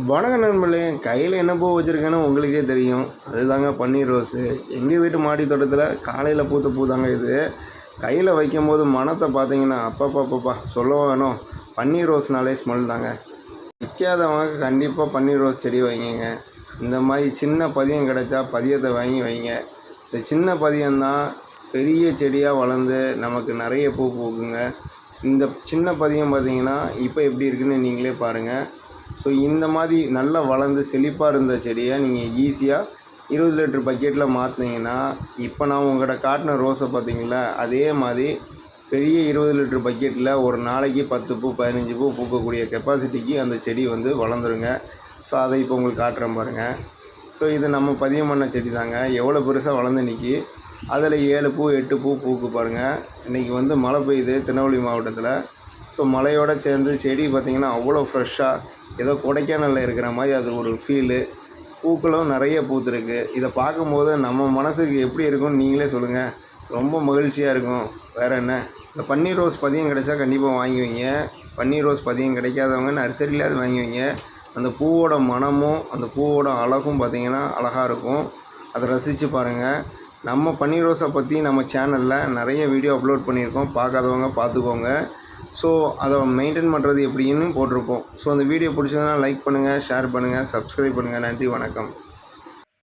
வணக்க நண்பர்களே. கையில் என்ன பூ வச்சுருக்கேன்னு உங்களுக்கே தெரியும். அதுதாங்க பன்னீர் ரோஸு. எங்கள் வீட்டு மாடி தோட்டத்தில் காலையில் பூத்த பூ தாங்க இது. கையில் வைக்கும்போது மணத்தை பார்த்தீங்கன்னா அப்பப்பா சொல்ல வேணும்? பன்னீர் ரோஸ்னாலே ஸ்மெல் தாங்க. விற்காதவங்க கண்டிப்பாக பன்னீர் ரோஸ் செடி வாங்கிங்க இந்த மாதிரி சின்ன பதியம் கிடைச்சா பதியத்தை வாங்கி வைங்க. இந்த சின்ன பதியம்தான் பெரிய செடியாக வளர்ந்து நமக்கு நிறைய பூ பூக்குங்க. இந்த சின்ன பதியம் பார்த்தீங்கன்னா இப்போ எப்படி இருக்குன்னு நீங்களே பாருங்கள் ஸோ இந்த மாதிரி நல்லா வளர்ந்து செழிப்பாக இருந்த செடியை நீங்கள் ஈஸியாக இருபது லிட்டர் பக்கெட்டில் மாற்றினீங்கன்னா இப்போ நான் உங்கள்கிட்ட காட்டின ரோஸை பார்த்தீங்களா அதே மாதிரி பெரிய இருபது லிட்டர் பக்கெட்டில் ஒரு நாளைக்கு பத்து பூ பதினஞ்சு பூ பூக்கக்கூடிய கெப்பாசிட்டிக்கு அந்த செடி வந்து வளர்ந்துருங்க. ஸோ அதை இப்போ உங்களுக்கு காட்டுறேன் பாருங்கள் ஸோ இது நம்ம பதியம் பண்ண செடி தாங்க எவ்வளோ பெருசாக வளர்ந்து நிற்கி அதில் ஏழு பூ எட்டு பூ பூக்கு பாருங்கள் இன்றைக்கி வந்து மழை பெய்யுது. திருநெல்வேலி மாவட்டத்தில் ஸோ மழையோடு சேர்ந்து செடி பார்த்திங்கன்னா அவ்வளோ ஃப்ரெஷ்ஷாக ஏதோ கொடைக்கானலில் இருக்கிற மாதிரி அது ஒரு ஃபீலு பூக்களும் நிறைய பூத்துருக்கு. இதை பார்க்கும்போது நம்ம மனசுக்கு எப்படி இருக்கும்னு நீங்களே சொல்லுங்கள் ரொம்ப மகிழ்ச்சியாக இருக்கும். வேறு என்ன? இந்த பன்னீர் ரோஸ் பதியம் கிடைச்சா கண்டிப்பாக வாங்கி வைங்க பன்னீர் ரோஸ் பதியம் கிடைக்காதவங்க நர்சரியில் அது வாங்கி வைங்க அந்த பூவோட மணமும் அந்த பூவோட அழகும் பார்த்திங்கன்னா அழகாக இருக்கும். அதை ரசித்து பாருங்கள் நம்ம பன்னீர் ரோஸை பற்றி நம்ம சேனலில் நிறைய வீடியோ அப்லோட் பண்ணியிருக்கோம். பார்க்காதவங்க பார்த்துக்கோங்க. ஸோ அதை மெயின்டைன் பண்ணுறது எப்படின்னு போட்டிருப்போம் ஸோ அந்த வீடியோ பிடிச்சதுன்னா லைக் பண்ணுங்கள் ஷேர் பண்ணுங்கள் சப்ஸ்கிரைப் பண்ணுங்கள் நன்றி வணக்கம்.